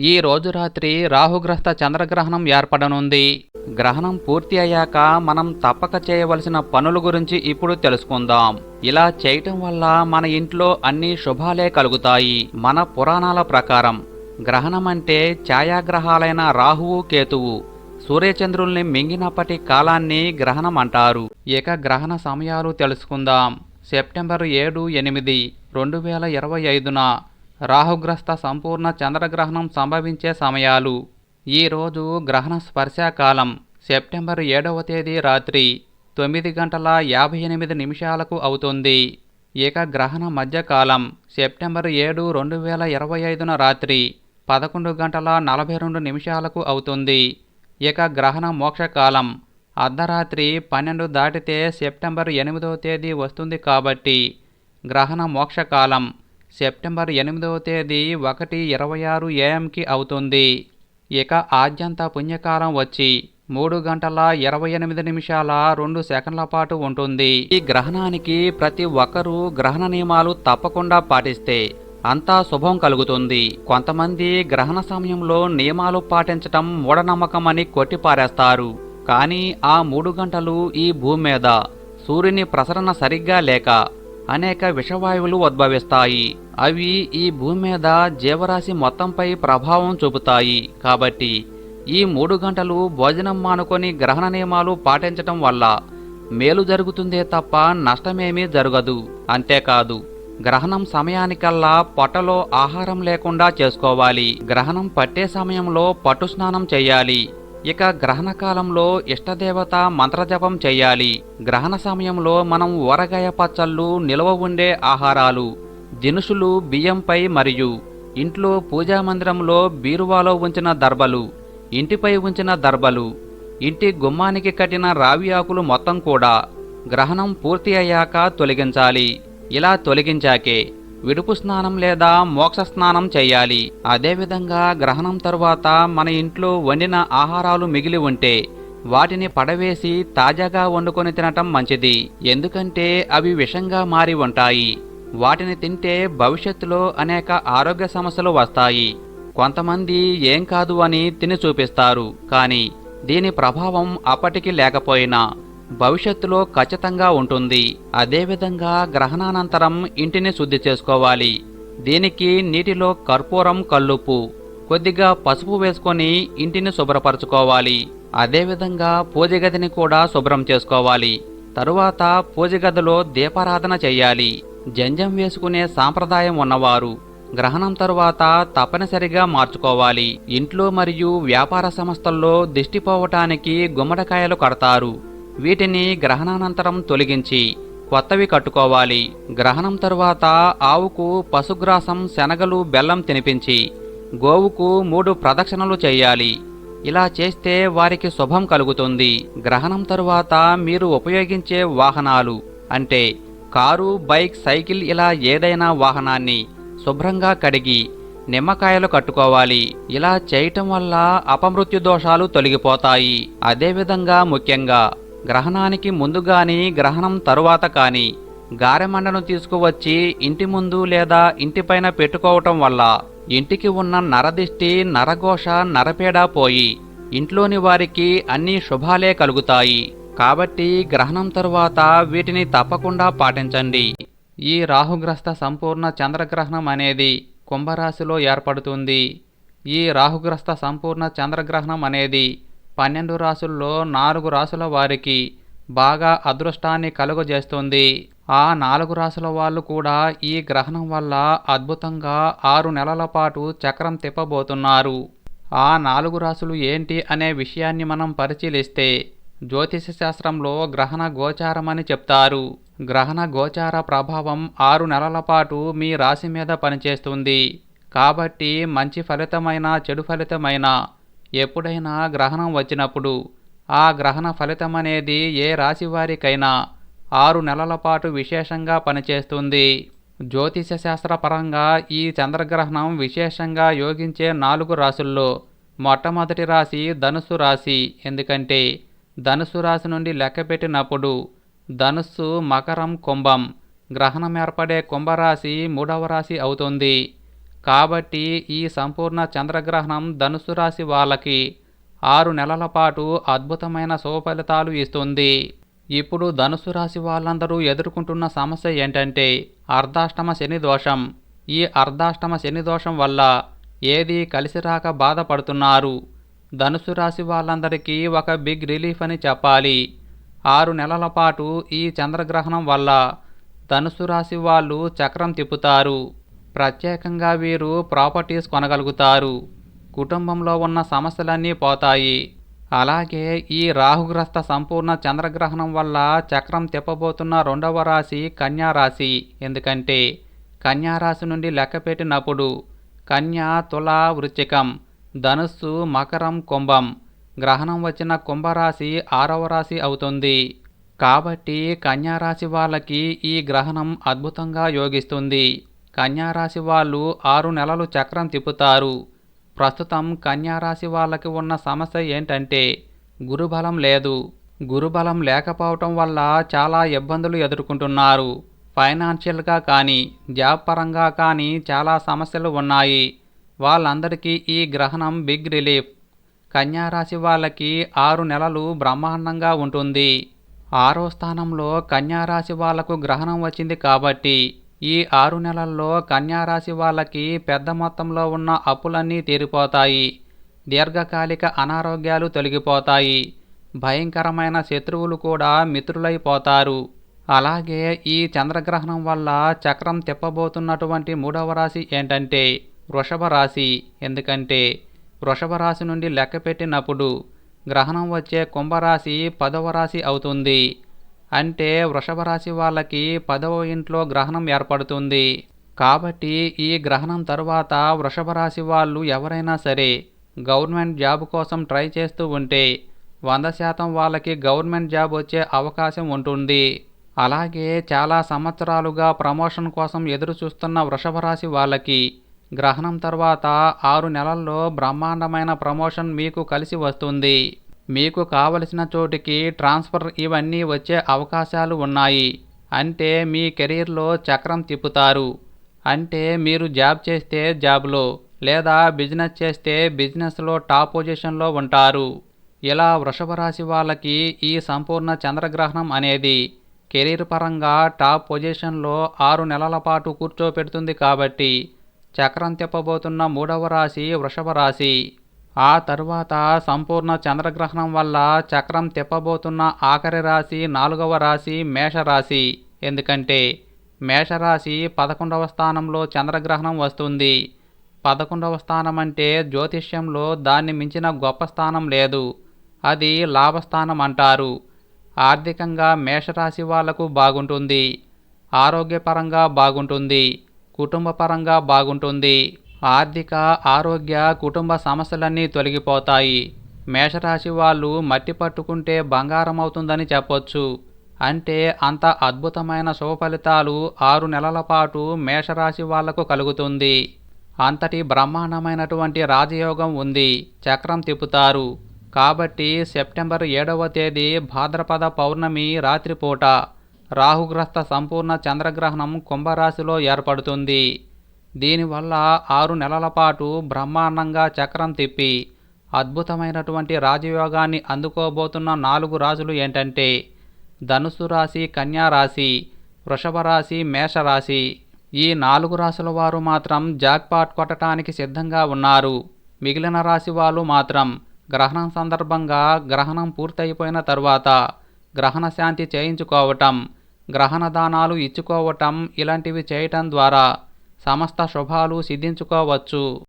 ఈ రోజు రాత్రి రాహుగ్రస్త చంద్రగ్రహణం ఏర్పడనుంది. గ్రహణం పూర్తి అయ్యాక మనం తప్పక చేయవలసిన పనుల గురించి ఇప్పుడు తెలుసుకుందాం. ఇలా చేయటం వల్ల మన ఇంట్లో అన్ని శుభాలే కలుగుతాయి. మన పురాణాల ప్రకారం గ్రహణం అంటే ఛాయాగ్రహాలైన రాహువు కేతువు. సూర్యచంద్రుల్ని మింగినప్పటి కాలాన్ని గ్రహణం అంటారు. ఇక గ్రహణ సమయాలు తెలుసుకుందాం. సెప్టెంబర్ ఏడు ఎనిమిది రెండు వేల ఇరవై ఐదున రాహుగ్రస్త సంపూర్ణ చంద్రగ్రహణం సంభవించే సమయాలు. ఈరోజు గ్రహణ స్పర్శాకాలం సెప్టెంబర్ ఏడవ తేదీ రాత్రి తొమ్మిది గంటల యాభై ఎనిమిది నిమిషాలకు అవుతుంది. ఇక గ్రహణ మధ్యకాలం సెప్టెంబర్ ఏడు రెండు వేల ఇరవై ఐదున రాత్రి పదకొండు గంటల నలభై రెండు నిమిషాలకు అవుతుంది. ఇక గ్రహణ మోక్షకాలం అర్ధరాత్రి పన్నెండు దాటితే సెప్టెంబర్ ఎనిమిదవ తేదీ వస్తుంది కాబట్టి గ్రహణ మోక్షకాలం సెప్టెంబర్ ఎనిమిదవ తేదీ ఒకటి ఇరవై ఆరు ఏఎంకి అవుతుంది. ఇక ఆద్యంత పుణ్యకాలం వచ్చి మూడు గంటల ఇరవై ఎనిమిది నిమిషాల రెండు సెకండ్ల పాటు ఉంటుంది. ఈ గ్రహణానికి ప్రతి ఒక్కరూ గ్రహణ నియమాలు తప్పకుండా పాటిస్తే అంతా శుభం కలుగుతుంది. కొంతమంది గ్రహణ సమయంలో నియమాలు పాటించటం మూఢనమ్మకమని కొట్టిపారేస్తారు. కానీ ఆ మూడు గంటలు ఈ భూమి మీద సూర్యుని ప్రసరణ సరిగ్గా లేక అనేక విషవాయువులు ఉద్భవిస్తాయి. అవి ఈ భూమి మీద జీవరాశి మొత్తంపై ప్రభావం చూపుతాయి. కాబట్టి ఈ మూడు గంటలు భోజనం మానుకొని గ్రహణ నియమాలు పాటించటం వల్ల మేలు జరుగుతుందే తప్ప నష్టమేమీ జరగదు. అంతేకాదు గ్రహణం సమయానికల్లా పొట్టలో ఆహారం లేకుండా చేసుకోవాలి. గ్రహణం పట్టే సమయంలో పట్టు స్నానం చేయాలి. ఇక గ్రహణ కాలంలో ఇష్టదేవత మంత్రజపం చేయాలి. గ్రహణ సమయంలో మనం ఊరగాయ పచ్చళ్ళు నిల్వ ఉండే ఆహారాలు దినుసులు బియ్యంపై మరియు ఇంట్లో పూజా మందిరంలో బీరువాలో ఉంచిన దర్బలు ఇంటిపై ఉంచిన దర్బలు ఇంటి గుమ్మానికి కట్టిన రావి ఆకులు మొత్తం కూడా గ్రహణం పూర్తి అయ్యాక తొలగించాలి. ఇలా తొలగించాకే విడుపు స్నానం లేదా మోక్ష స్నానం చేయాలి. అదేవిధంగా గ్రహణం తరువాత మన ఇంట్లో వండిన ఆహారాలు మిగిలి ఉంటే వాటిని పడవేసి తాజాగా వండుకొని తినటం మంచిది. ఎందుకంటే అవి విషంగా మారి ఉంటాయి. వాటిని తింటే భవిష్యత్తులో అనేక ఆరోగ్య సమస్యలు వస్తాయి. కొంతమంది ఏం కాదు అని తిని చూపిస్తారు. కానీ దీని ప్రభావం అప్పటికి లేకపోయినా భవిష్యత్తులో ఖచ్చితంగా ఉంటుంది. అదేవిధంగా గ్రహణానంతరం ఇంటిని శుద్ధి చేసుకోవాలి. దీనికి నీటిలో కర్పూరం కల్లుపు కొద్దిగా పసుపు వేసుకొని ఇంటిని శుభ్రపరచుకోవాలి. అదేవిధంగా పూజగదిని కూడా శుభ్రం చేసుకోవాలి. తరువాత పూజగదిలో దీపారాధన చేయాలి. జంజం వేసుకునే సాంప్రదాయం ఉన్నవారు గ్రహణం తరువాత తప్పనిసరిగా మార్చుకోవాలి. ఇంట్లో మరియు వ్యాపార సంస్థల్లో దిష్టిపోవటానికి గుమ్మడికాయలు కడతారు. వీటిని గ్రహణానంతరం తొలగించి కొత్తవి కట్టుకోవాలి. గ్రహణం తరువాత ఆవుకు పశుగ్రాసం శనగలు బెల్లం తినిపించి గోవుకు మూడు ప్రదక్షిణలు చేయాలి. ఇలా చేస్తే వారికి శుభం కలుగుతుంది. గ్రహణం తరువాత మీరు ఉపయోగించే వాహనాలు అంటే కారు బైక్ సైకిల్ ఇలా ఏదైనా వాహనాన్ని శుభ్రంగా కడిగి నిమ్మకాయలు కట్టుకోవాలి. ఇలా చేయటం వల్ల అపమృత్యు దోషాలు తొలగిపోతాయి. అదేవిధంగా ముఖ్యంగా గ్రహణానికి ముందు కానీ గ్రహణం తరువాత కానీ గారెమండను తీసుకువచ్చి ఇంటి ముందు లేదా ఇంటిపైన పెట్టుకోవటం వల్ల ఇంటికి ఉన్న నరదిష్టి నరఘోష నరపేడ పోయి ఇంట్లోని వారికి అన్ని శుభాలే కలుగుతాయి. కాబట్టి గ్రహణం తరువాత వీటిని తప్పకుండా పాటించండి. ఈ రాహుగ్రస్త సంపూర్ణ చంద్రగ్రహణం అనేది కుంభరాశిలో ఏర్పడుతుంది. ఈ రాహుగ్రస్త సంపూర్ణ చంద్రగ్రహణం అనేది పన్నెండు రాసుల్లో నాలుగు రాసుల వారికి బాగా అదృష్టాన్ని కలుగజేస్తుంది. ఆ నాలుగు రాసుల వాళ్ళు కూడా ఈ గ్రహణం వల్ల అద్భుతంగా ఆరు నెలల పాటు చక్రం తిప్పబోతున్నారు. ఆ నాలుగు రాసులు ఏంటి అనే విషయాన్ని మనం పరిశీలిస్తే జ్యోతిష శాస్త్రంలో గ్రహణ గోచారమని చెప్తారు. గ్రహణ గోచార ప్రభావం ఆరు నెలల పాటు మీ రాశి మీద పనిచేస్తుంది. కాబట్టి మంచి ఫలితమైన చెడు ఫలితమైన ఎప్పుడైనా గ్రహణం వచ్చినప్పుడు ఆ గ్రహణ ఫలితం అనేది ఏ రాశి వారికైనా ఆరు నెలల పాటు విశేషంగా పనిచేస్తుంది. జ్యోతిష శాస్త్రపరంగా ఈ చంద్రగ్రహణం విశేషంగా యోగించే నాలుగు రాశుల్లో మొట్టమొదటి రాశి ధనుస్సు రాశి. ఎందుకంటే ధనుస్సు రాశి నుండి లెక్కపెట్టినప్పుడు ధనుస్సు మకరం కుంభం గ్రహణం ఏర్పడే కుంభరాశి మూడవ రాశి అవుతుంది. కాబట్టి ఈ సంపూర్ణ చంద్రగ్రహణం ధనుసు రాశి వాళ్ళకి ఆరు నెలల పాటు అద్భుతమైన శుభఫలితాలు ఇస్తుంది. ఇప్పుడు ధనుసు రాశి వాళ్ళందరూ ఎదుర్కొంటున్న సమస్య ఏంటంటే అర్ధాష్టమ శని దోషం. ఈ అర్ధాష్టమ శని దోషం వల్ల ఏది కలిసి రాక బాధపడుతున్నారు. ధనుసు రాశి వాళ్ళందరికీ ఒక బిగ్ రిలీఫ్ అని చెప్పాలి. ఆరు నెలల పాటు ఈ చంద్రగ్రహణం వల్ల ధనుసు రాశి వాళ్ళు చక్రం తిప్పుతారు. ప్రత్యేకంగా వీరు ప్రాపర్టీస్ కొనగలుగుతారు. కుటుంబంలో ఉన్న సమస్యలన్నీ పోతాయి. అలాగే ఈ రాహుగ్రస్త సంపూర్ణ చంద్రగ్రహణం వల్ల చక్రం తిప్పబోతున్న రెండవ రాశి కన్యారాశి ఎందుకంటే కన్యారాశి నుండి లెక్కపెట్టినప్పుడు కన్యా తుల వృచ్చికం ధనుస్సు మకరం కుంభం. గ్రహణం వచ్చిన కుంభరాశి ఆరవ రాశి అవుతుంది. కాబట్టి కన్యారాశి వాళ్ళకి ఈ గ్రహణం అద్భుతంగా యోగిస్తుంది. కన్యారాశి వాళ్ళు ఆరు నెలలు చక్రం తిప్పుతారు. ప్రస్తుతం కన్యారాశి వాళ్ళకి ఉన్న సమస్య ఏంటంటే గురుబలం లేదు. గురుబలం లేకపోవటం వల్ల చాలా ఇబ్బందులు ఎదుర్కొంటున్నారు. ఫైనాన్షియల్గా కానీ జాబ్ పరంగా కానీ చాలా సమస్యలు ఉన్నాయి. వాళ్ళందరికీ ఈ గ్రహణం బిగ్ రిలీఫ్. కన్యారాశి వాళ్ళకి ఆరు నెలలు బ్రహ్మాండంగా ఉంటుంది. ఆరో స్థానంలో కన్యారాశి వాళ్ళకు గ్రహణం వచ్చింది కాబట్టి ఈ ఆరు నెలల్లో కన్యారాశి వాళ్ళకి పెద్ద మొత్తంలో ఉన్న అప్పులన్నీ తీరిపోతాయి. దీర్ఘకాలిక అనారోగ్యాలు తొలగిపోతాయి. భయంకరమైన శత్రువులు కూడా మిత్రులైపోతారు. అలాగే ఈ చంద్రగ్రహణం వల్ల చక్రం తిప్పబోతున్నటువంటి మూడవ రాశి ఏంటంటే వృషభ రాశి. ఎందుకంటే వృషభ రాశి నుండి లెక్కపెట్టినప్పుడు గ్రహణం వచ్చే కుంభరాశి పదవ రాశి అవుతుంది. అంటే వృషభ రాశి వాళ్ళకి పదవ ఇంట్లో గ్రహణం ఏర్పడుతుంది. కాబట్టి ఈ గ్రహణం తరువాత వృషభ రాశి వాళ్ళు ఎవరైనా సరే గవర్నమెంట్ జాబ్ కోసం ట్రై చేస్తూ ఉంటే వంద శాతం వాళ్ళకి గవర్నమెంట్ జాబ్ వచ్చే అవకాశం ఉంటుంది. అలాగే చాలా సంవత్సరాలుగా ప్రమోషన్ కోసం ఎదురు చూస్తున్న వృషభ రాశి వాళ్ళకి గ్రహణం తర్వాత ఆరు నెలల్లో బ్రహ్మాండమైన ప్రమోషన్ మీకు కలిసి వస్తుంది. మీకు కావలసిన చోటికి ట్రాన్స్ఫర్ ఇవన్నీ వచ్చే అవకాశాలు ఉన్నాయి. అంటే మీ కెరీర్లో చక్రం తిప్పుతారు. అంటే మీరు జాబ్ చేస్తే జాబ్లో లేదా బిజినెస్ చేస్తే బిజినెస్లో టాప్ పొజిషన్లో ఉంటారు. ఇలా వృషభ రాశి వాళ్ళకి ఈ సంపూర్ణ చంద్రగ్రహణం అనేది కెరీర్ పరంగా టాప్ పొజిషన్లో ఆరు నెలల పాటు కూర్చోపెడుతుంది కాబట్టి చక్రం తిప్పబోతున్న మూడవ రాశి వృషభ రాశి. ఆ తరువాత సంపూర్ణ చంద్రగ్రహణం వల్ల చక్రం తిప్పబోతున్న ఆఖరి రాశి నాలుగవ రాశి మేషరాశి. ఎందుకంటే మేషరాశి పదకొండవ స్థానంలో చంద్రగ్రహణం వస్తుంది. పదకొండవ స్థానం అంటే జ్యోతిష్యంలో దాన్ని మించిన గొప్ప స్థానం లేదు. అది లాభస్థానం అంటారు. ఆర్థికంగా మేషరాశి వాళ్ళకు బాగుంటుంది. ఆరోగ్యపరంగా బాగుంటుంది. కుటుంబపరంగా బాగుంటుంది. ఆర్థిక ఆరోగ్య కుటుంబ సమస్యలన్నీ తొలగిపోతాయి. మేషరాశి వాళ్ళు మట్టి పట్టుకుంటే బంగారం అవుతుందని చెప్పొచ్చు. అంటే అంత అద్భుతమైన శుభ ఫలితాలు ఆరు నెలల పాటు మేషరాశి వాళ్ళకు కలుగుతుంది. అంతటి బ్రహ్మాండమైనటువంటి రాజయోగం ఉంది. చక్రం తిప్పుతారు. కాబట్టి సెప్టెంబర్ ఏడవ తేదీ భాద్రపద పౌర్ణమి రాత్రిపూట రాహుగ్రస్త సంపూర్ణ చంద్రగ్రహణం కుంభరాశిలో ఏర్పడుతుంది. దీనివల్ల ఆరు నెలల పాటు బ్రహ్మాండంగా చక్రం తిప్పి అద్భుతమైనటువంటి రాజయోగాన్ని అందుకోబోతున్న నాలుగు రాజులు ఏంటంటే ధనుసు రాశి కన్యా రాశి వృషభ రాశి మేషరాశి ఈ నాలుగు రాశుల వారు మాత్రం జాక్పాట్ కొట్టడానికి సిద్ధంగా ఉన్నారు. మిగిలిన రాశి వాళ్ళు మాత్రం గ్రహణం సందర్భంగా గ్రహణం పూర్తయిపోయిన తర్వాత గ్రహణ శాంతి చేయించుకోవటం గ్రహణ దానాలు ఇచ్చుకోవటం ఇలాంటివి చేయటం ద్వారా సమస్త శుభాలు సిద్ధించుకోవచ్చు.